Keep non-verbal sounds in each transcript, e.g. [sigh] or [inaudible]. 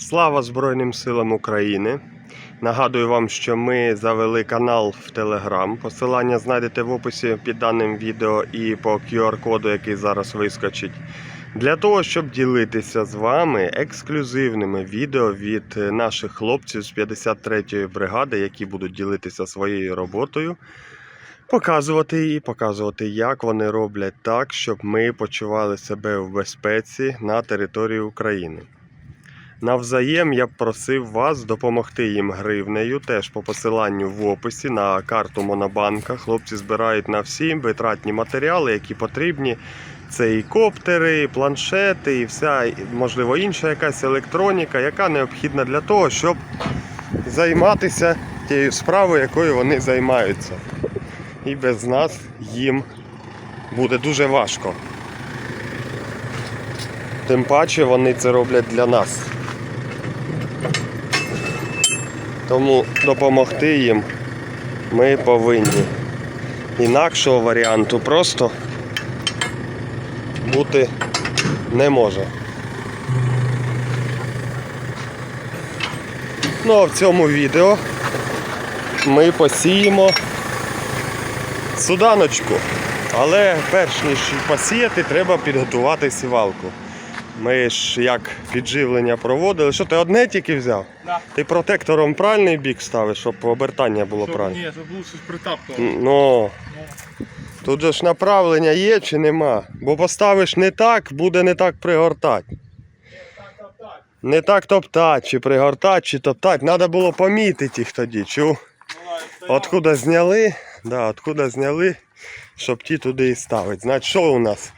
Слава Збройним силам України! Нагадую вам, що ми завели канал в Телеграм. Посилання знайдете в описі під даним відео і по QR-коду, який зараз вискочить. Для того, щоб ділитися з вами ексклюзивними відео від наших хлопців з 53-ї бригади, які будуть ділитися своєю роботою, показувати її, показувати, як вони роблять так, щоб ми почували себе в безпеці на території України. Навзаєм я б просив вас допомогти їм гривнею, теж по посиланню в описі на карту Монобанка. Хлопці збирають на всі витратні матеріали, які потрібні. Це і коптери, і планшети, і вся, можливо, інша якась електроніка, яка необхідна для того, щоб займатися тією справою, якою вони займаються. І без нас їм буде дуже важко. Тим паче вони це роблять для нас. Тому допомогти їм ми повинні. Інакшого варіанту просто бути не може. Ну а в цьому відео ми посіємо суданочку. Але перш ніж посіяти, треба підготувати сівалку. Ми ж як підживлення проводили. Що ти одне тільки взяв? Да. Ти протектором правильний бік ставиш, щоб обертання було Щоб, правильне? ні, щоб лучше притаптував. Ну. Тут же ж направлення є чи нема? Бо поставиш не так, буде не так пригортати. Не так топтати, чи пригортати, чи топтати. Треба було помітити їх тоді. Чув? Откуда зняли? Да, откуда зняли, щоб ті туди і ставити. Значить, що у нас?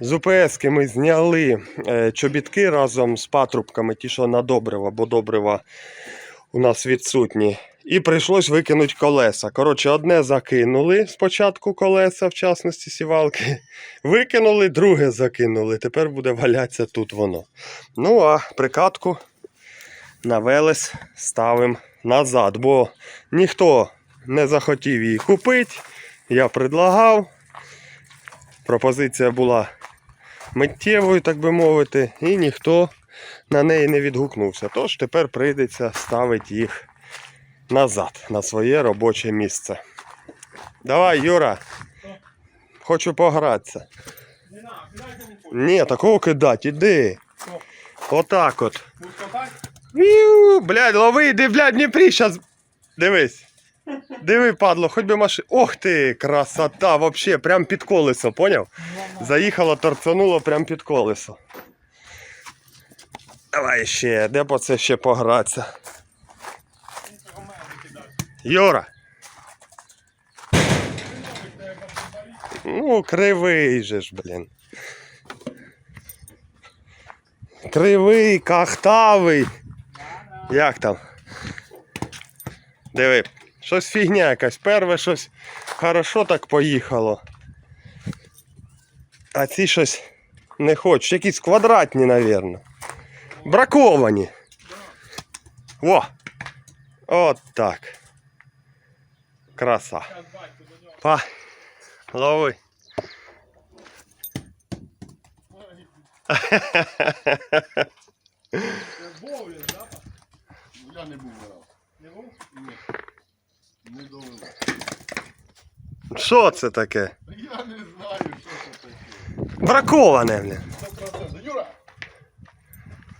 З УПС ми зняли е, чобітки разом з патрубками, ті, що на добрива, бо добрива у нас відсутні. І прийшлось викинути колеса. Коротше, одне закинули спочатку колеса, в частності сівалки. [laughs] Викинули, друге закинули. Тепер буде валятися тут воно. Ну а прикатку на велес ставимо назад, бо ніхто не захотів її купити. Я предлагав. Пропозиція була миттєвою, так би мовити, і ніхто на неї не відгукнувся. Тож тепер прийдеться ставити їх назад на своє робоче місце. Давай, Юра. Хочу погратися. Ні, такого кидати, іди. Отак от. Віу, блядь, лови, іди, блядь, Дніпрі, щас. Дивись. Диви, падло, хоч би машина. Ох ти, красота, вообще, прям під колесо, поняв? Заїхало, торцануло прям під колесо. Давай ще, де по це ще погратися. Юра. Ну, кривий же ж, блін. Кривий, кахтавий. Як там? Диви, щось фігня якась. Перве щось хорошо так поїхало. А ці щось не хочуть. Якісь квадратні, напевно. Браковані. О! От так. Краса. Па. Лови. Я не був. Не був? Не довело. Що це таке? Я не знаю, що це таке. Браковане. 100%. Юра!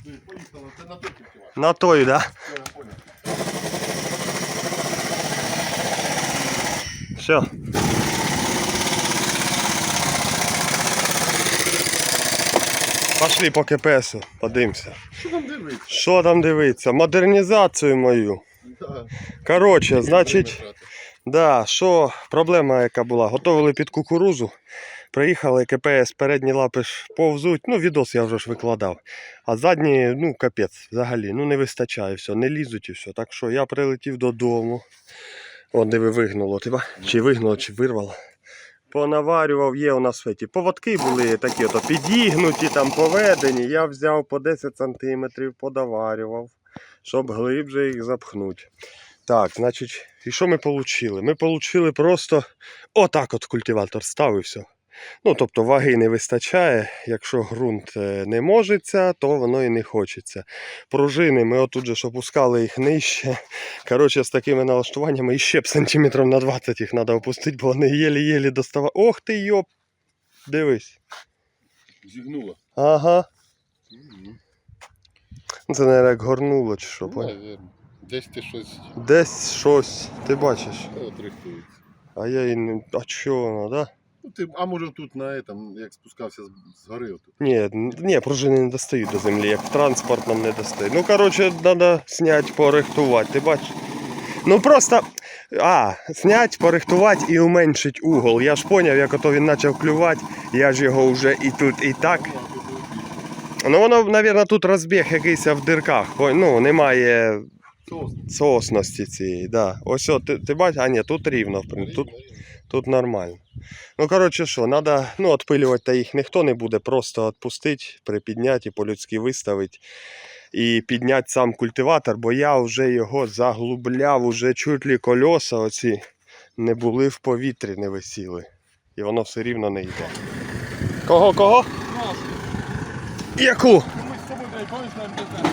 Ти поїхала, це на тільки вчора. На той, да? Я понял. Все. Пошли по КПСу, подивимося. Що там дивиться? Що там дивиться? Модернізацію мою. Коротше, значить, да, що проблема яка була? Готовили під кукурузу. Приїхали КПС, передні лапи ж повзуть. Ну, відос я вже ж викладав. А задні, ну, капець, взагалі, ну не вистачає все, не лізуть і все. Так що я прилетів додому. От диви вигнуло, ти? Чи вигнуло, чи вирвало. Понаварював, є у нас феті. Поводки були такі ото підігнуті, там поведені. Я взяв по 10 см, подаварював, щоб глибше їх запхнути. Так, значить, і що ми отримали? Ми отримали просто отак от культиватор став і все. Ну, тобто ваги не вистачає. Якщо ґрунт е, не можеться, то воно і не хочеться. Пружини ми отут же ж опускали їх нижче. Коротше, з такими налаштуваннями і ще б сантиметрів на 20 їх треба опустити, бо вони єлі-єлі доставали. Ох ти йоп! Дивись. Зігнула. Ага. Це, не як горнуло чи що. поняв? Наверно. Десь ти щось Десь щось, ти бачиш. та от рихтується. А я і не. А чого воно, да? Ну, ти, а може тут на этом, як спускався з, з гори отут. Ні, н- ні, пружини не достають до землі, як транспорт нам не достає. Ну, коротше, треба зняти, порихтувати, ти бачиш? Ну просто. А, зняти, порихтувати і уменшити угол. Я ж поняв, як ото він почав клювати, я ж його вже і тут, і так. Ну воно, мабуть, тут розбіг якийсь в дирках. Ну, немає Сос. сосності цієї. Да. Ось, о, ти, ти бачиш, а ні, тут рівно, в принципі. Тут, Тут нормально. Ну, коротше, що, треба, ну, відпилювати та їх ніхто не буде, просто відпустити, припідняти і по-людськи виставити. І підняти сам культиватор, бо я вже його заглубляв, уже чуть ли кольоса оці не були в повітрі, не висіли. І воно все рівно не йде. Кого, кого? Яку? Ну, ми з тобою, блядь, помниш, на МТЗ?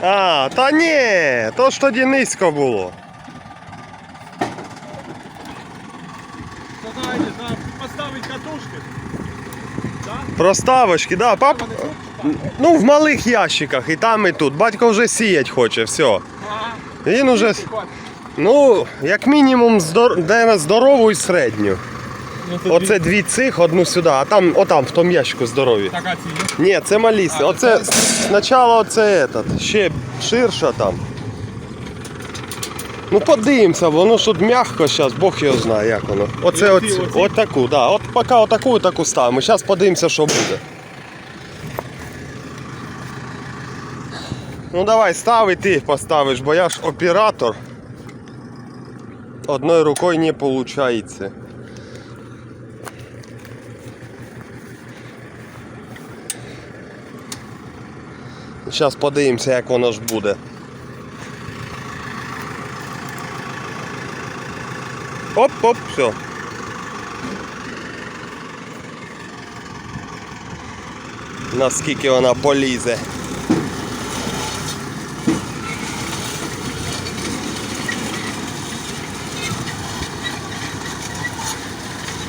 А, та ні, то ж тоді низько було. Поставити катушки. Проставочки, да, пап. Ну, в малих ящиках, і там, і тут. Батько вже сіять хоче, все. Він уже, ну, як мінімум, здор... здорову і середню. Ну, Оце дві цих, одну сюди, а там, отам, в тому ящику здорові. Така ціна. Ні, це маліси. А, Оце спочатку оце этот, ще ширша там. Ну подивимося, воно ж тут м'яко зараз, Бог його знає, як воно. Оце оці, оці? от таку, да. От поки отаку і таку ставимо. Зараз подивимося, що буде. Ну давай, став і ти поставиш, бо я ж оператор. Одною рукою не виходить. Зараз подивимося, як воно ж буде. Оп-оп, все. Наскільки вона полізе.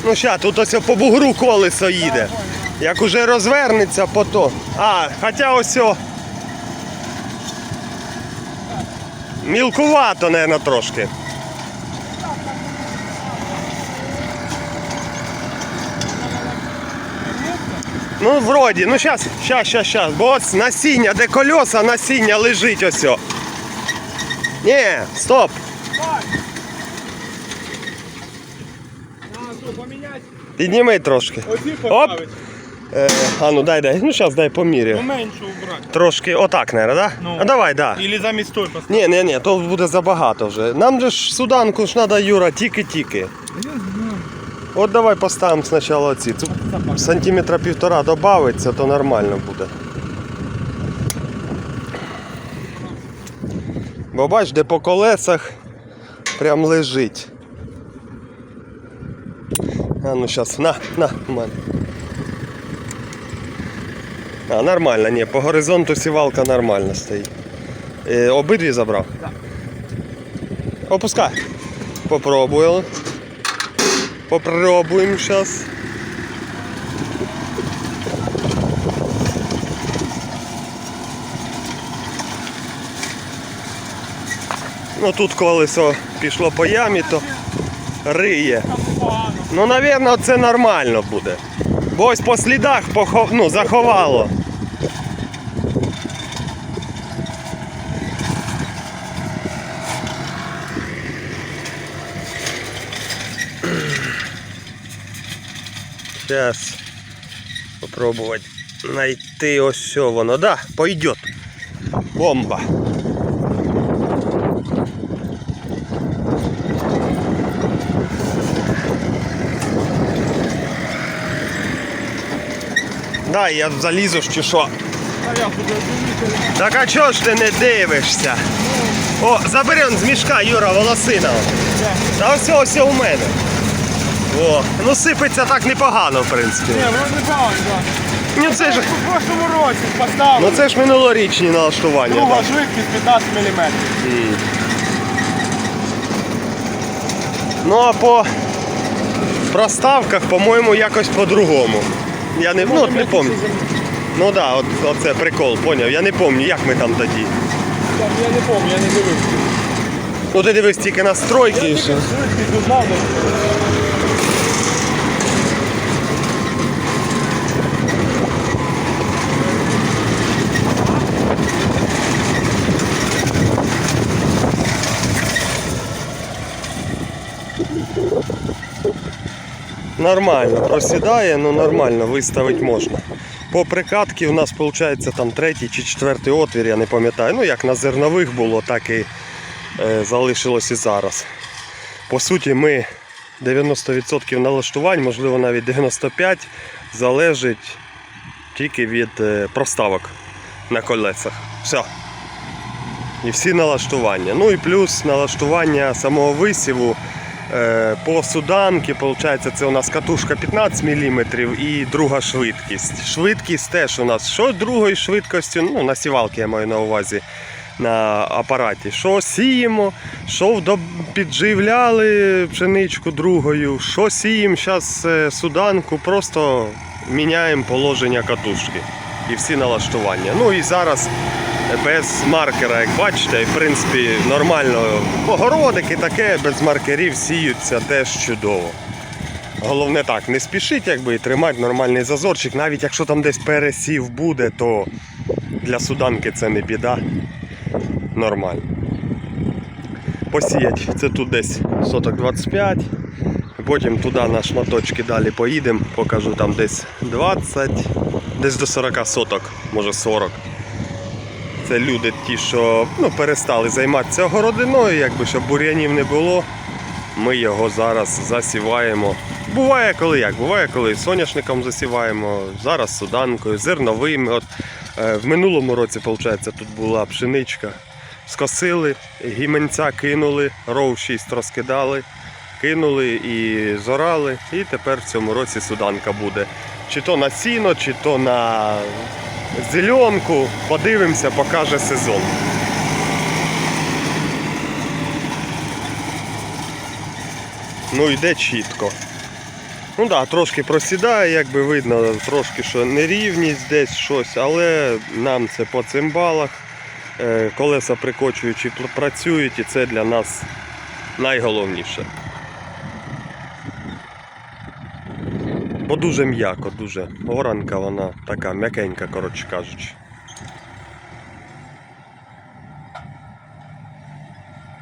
Ну ща, тут ось по бугру колесо їде. Як уже розвернеться, то. А, хоча ось. о- Мілкувато, мабуть, трошки. Ну, вроді, ну щас, щас, щас, щас. Бо ось насіння, де колеса, насіння лежить ось. Ні, стоп. Підніми трошки. Поставити. Е, а ну дай, дай. Ну зараз дай поміряю. Поменшу убрати. Трошки отак, наверное, да? Ну. А давай, да. Ілі замість той поставити. Ні, ні, ні, то буде забагато вже. Нам же ж суданку ж треба, Юра, тільки-тільки. От давай поставимо спочатку. Тут сантиметра півтора додається, то нормально буде. Бо бач, де по колесах прям лежить. А ну зараз, на, на, в мене. А, нормально, ні, по горизонту сівалка нормально стоїть. Е, обидві забрав? Так. Опускай. Попробуємо. Попробуємо зараз. Ну тут колесо пішло по ямі, то риє. Ну, напевно, це нормально буде. Бо ось по слідах похов... ну, заховало. Сейчас попробовать найти ось воно. Да, пойдет. Бомба. Да, я залізу чи що. Так а чого ж ти не дивишся? О, забери он з мішка, Юра, волосина. Та все, все у мене. О, ну сипеться так непогано, в принципі. Ні, воно не погано, так. Ну це ж, В прошлому році поставили. ну це ж минулорічні налаштування. Друга так. швидкість 15 мм. Ну а по проставках, по-моєму, якось по-другому. Я не, ну, от не пам'ятаю. Ну так, да, от, оце прикол, поняв. Я не пам'ятаю, як ми там тоді. Я не пам'ятаю, я не дивився. Ну ти дивись тільки настройки і все. Швидкість узнав, Нормально, просідає, ну нормально, виставити можна. По прикатці у нас виходить там третій чи четвертий отвір, я не пам'ятаю. Ну як на зернових було, так і е, залишилось і зараз. По суті, ми 90% налаштувань, можливо навіть 95%, залежить тільки від е, проставок на колесах. Все. І всі налаштування. Ну і плюс налаштування самого висіву. Е, По суданки, виходить, це у нас катушка 15 мм і друга швидкість. Швидкість теж у нас що другої швидкості, ну на сівалки я маю на увазі на апараті. Що сіємо, що підживляли пшеничку другою, що сіємо зараз суданку, просто міняємо положення катушки і всі налаштування. Ну і зараз без маркера, як бачите, в принципі нормально. Огородики таке, без маркерів сіються теж чудово. Головне так, не спішіть якби і тримати нормальний зазорчик. Навіть якщо там десь пересів буде, то для суданки це не біда. Нормально. Посіять це тут десь соток 25. Потім туди на шматочки далі поїдемо, покажу там десь 20, десь до 40 соток, може 40. Це люди ті, що ну, перестали займатися огородиною, якби щоб бур'янів не було. Ми його зараз засіваємо. Буває коли як, буває, коли соняшником засіваємо, зараз суданкою, зерновими. От, е, в минулому році, виходить, тут була пшеничка. Скосили, гіменця кинули, ров 6 розкидали, кинули і зорали. І тепер в цьому році суданка буде. Чи то на сіно, чи то на зеленку. Подивимося, покаже сезон. Ну йде чітко. Ну так, да, трошки просідає, як би видно, трошки що нерівність десь щось, але нам це по цимбалах. Е, Колеса прикочуючи працюють і це для нас найголовніше. Бо дуже м'яко, дуже. Оранка вона така м'якенька, коротше кажучи.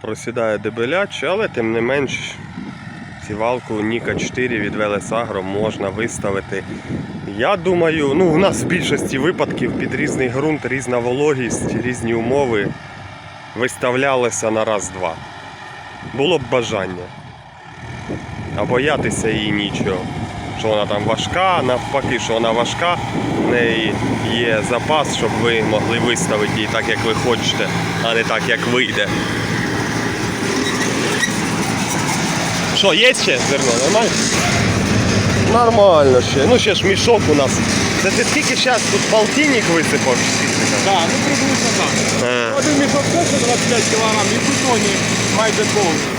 Просідає дебеляче, але тим не менш сівалку Ніка 4 від Велесагро можна виставити. Я думаю, ну у нас в більшості випадків під різний ґрунт, різна вологість, різні умови виставлялися на раз-два. Було б бажання. А боятися її нічого. Що вона там важка, навпаки, що вона важка, в неї є запас, щоб ви могли виставити її так, як ви хочете, а не так, як вийде. Що, є ще зерно? Нормально? Нормально ще. Ну ще ж мішок у нас. Це ти скільки зараз тут полтинник висипав? Так, ну приблизно так. Е, Один мішок це 25 кг і в бетоні майже повний.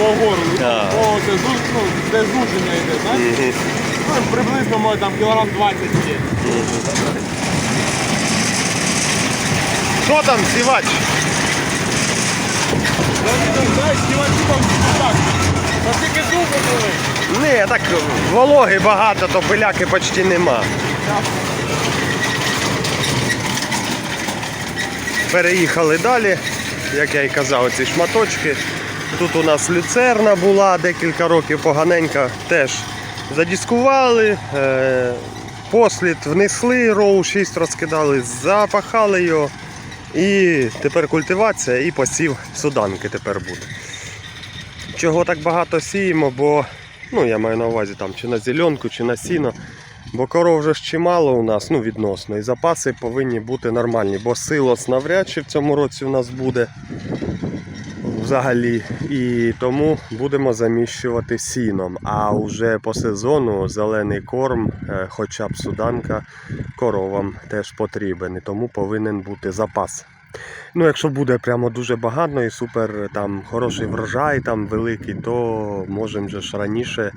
По горлу. Так. По, це, зу- ну, де зуження йде, знаєш? мгм. Ну, приблизно може там кілограм 20 є. Що там, сівач? Знаєш, сівачі там так. Наскільки зуби були. Ні, так вологи багато, то пиляки почти нема. Переїхали далі, як я і казав, ці шматочки. Тут у нас люцерна була декілька років поганенька, теж задіскували, е, послід внесли, роу 6 розкидали, запахали його. І тепер культивація і посів суданки тепер буде. Чого так багато сіємо, бо ну я маю на увазі там чи на зеленку, чи на сіно. Бо коров вже ж чимало у нас, ну відносно, і запаси повинні бути нормальні, бо силос навряд чи в цьому році у нас буде. Взагалі. І тому будемо заміщувати сіном. А вже по сезону зелений корм, е, хоча б суданка, коровам теж потрібен. І тому повинен бути запас. Ну, якщо буде прямо дуже багато і супер там хороший врожай, там великий, то можемо же ж раніше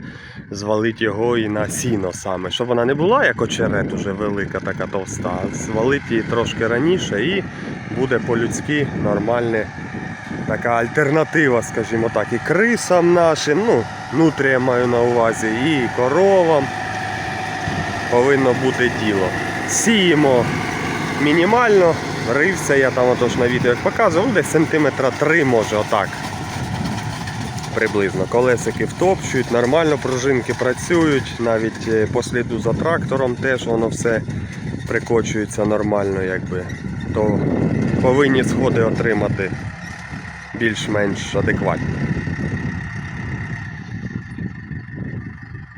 звалити його і на сіно саме. Щоб вона не була як очерет уже велика, така товста, а звалити її трошки раніше і буде по-людськи нормальне така альтернатива, скажімо так, і крисам нашим, ну, нутрія маю на увазі, і коровам повинно бути діло. Сіємо мінімально, рився я там отож на відео як показував, ну, десь сантиметра 3 може отак. Приблизно. Колесики втопчують, нормально пружинки працюють, навіть е, по сліду за трактором теж воно все прикочується нормально, якби. То повинні сходи отримати більш-менш адекватні.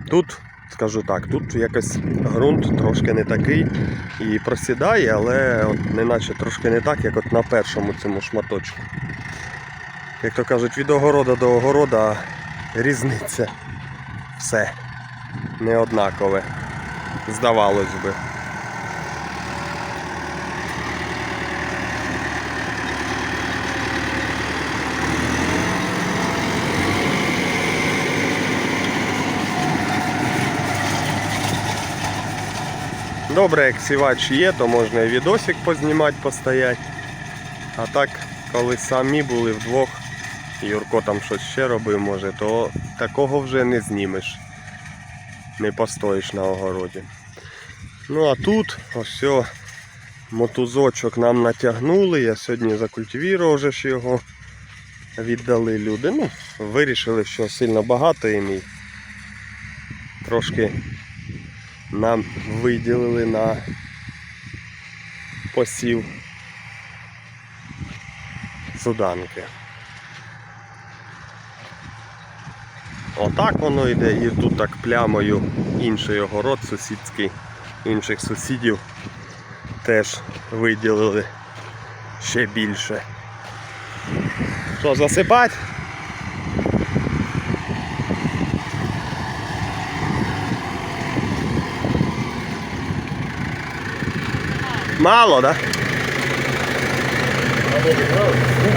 Тут, скажу так, тут якось ґрунт трошки не такий і просідає, але от неначе трошки не так, як от на першому цьому шматочку. Як то кажуть, від огорода до огорода різниця. Все не однакове. Здавалось би. Добре, як сівач є, то можна і відосик познімати, постоять. А так, коли самі були вдвох, Юрко там щось ще робив, може, то такого вже не знімеш. Не постоїш на огороді. Ну а тут ось мотузочок нам натягнули. Я сьогодні закультивірував вже ж його. Віддали люди. Ну, вирішили, що сильно багато їм і трошки нам виділили на посів суданки. Отак воно йде, і тут так плямою інший огород сусідський, інших сусідів теж виділили ще більше. Що, засипати? Мало, да?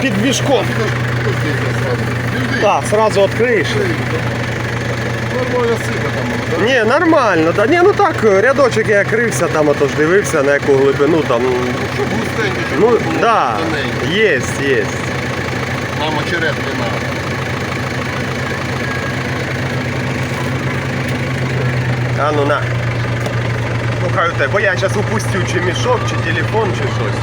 Під мішком. Так, сразу відкриєш. Нормально сипа там, да? Ні, нормально. Да. Ні, ну так, рядочок я крився, там отож дивився на яку глибину там. Щоб густенько, щоб Ну, було да, тоненько. є, є. Нам очерет не надо. А ну на. Слухай, у тебе, бо я зараз упустю чи мішок, чи телефон, чи щось.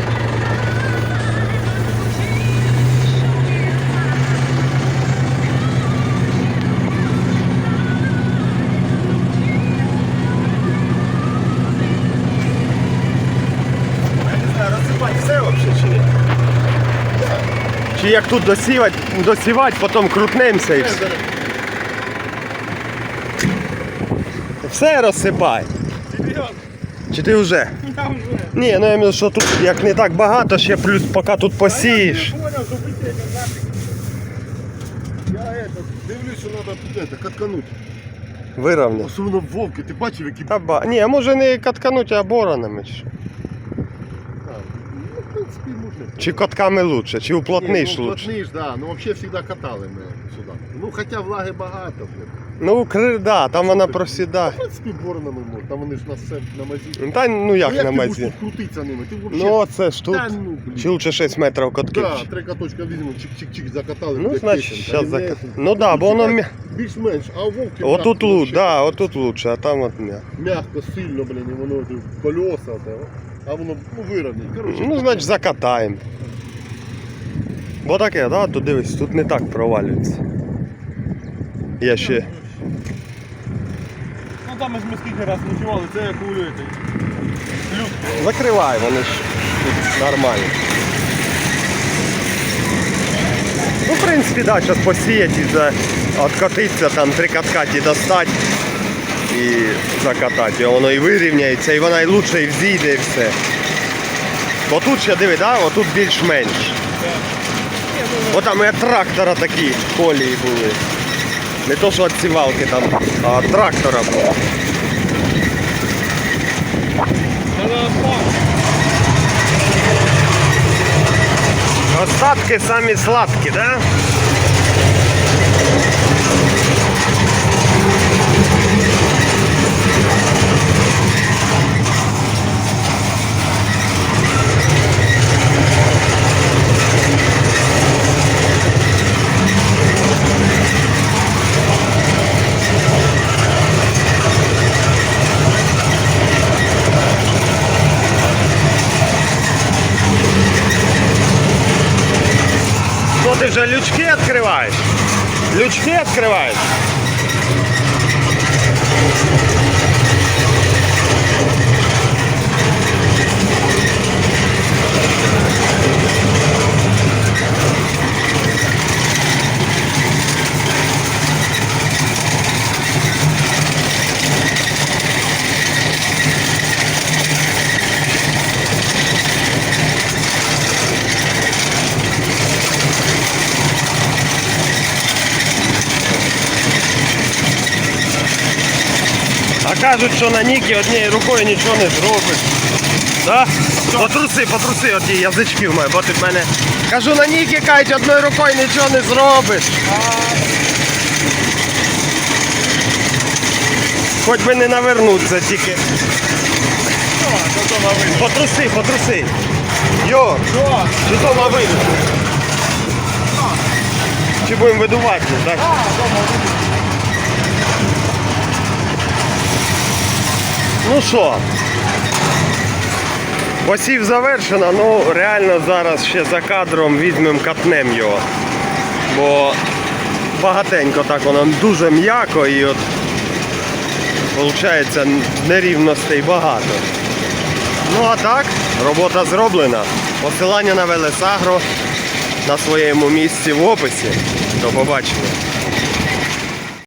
Розсипати все взагалі чи ні? Чи як тут досівати, досівати, потім крутнемося і все. Все розсипай. Чи ти вже? Я вже. Ні, ну я маю, що тут як не так багато, ще плюс поки тут посієш. Понял, що битейка. Я это, дивлюсь, що треба тут это, каткануть. Вирівняв. Особливо вовки, ти бачив, які... Та ба. Ні, може не каткануть, а боронами. Чи, що? Ну, в принципі, можна. чи котками лучше, чи уплотниш Ні, ну, лучше. Уплотниш, да. Ну, взагалі завжди катали ми сюди. Ну, хоча влаги багато, блін. Ну, кри, да, там вона просідає. В принципі, боронами можна. Там вони ж на все на мазі. Та ну Ну, як на ти будеш мазі. тут крутитися ними? Ти взагалі... Ну оце ж тут. Та, ну, блін. Чи лучше 6 метрів котків. Да, три каточка візьмемо, чик-чик-чик, закатали. Ну, значить, щас зак... Ну да, бо воно м'я... Більш-менш, а вовки... Отут лучше, да, отут лучше, а там от м'я. М'яко, сильно, блін, і воно тут колеса, а воно ну, вирівняє. Короче, Ну, значить, закатаємо. Бо таке, да, то дивись, тут не так провалюється. Я ще. Ну там ми ж ми скільки раз ночували, це як у. Люд. Закривай, вони ж тут нормально. Ну, в принципі, да, зараз посіять і за... откатиться, там три катка ті достать і закатати. І воно і вирівняється, і вона і лучше і взійде, і все. Бо тут ще диви, да, отут більш-менш. ну, О, там і трактора такі колії були. Не то, що від сівалки там, а від трактора було. це на асфальт. Остатки самі сладкі, да? Що ти вже лючки відкриваєш? Лючки відкриваєш? Кажуть, що на Нікі однією рукою нічого не зробиш. Да? Потруси, потруси оті язички в мене, бо ти в мене. Кажу, на Нікі кажуть, одною рукою нічого не зробиш. Хоч би не навернуться тільки. Потруси, потруси. Йо, Що? чи то на вийде? Чи будемо видувати, так? Ну що, посів завершено, ну реально зараз ще за кадром візьмемо катнем його. Бо багатенько так воно дуже м'яко і от виходить нерівностей багато. Ну а так, робота зроблена. Посилання на Велесагро на своєму місці в описі. До побачення.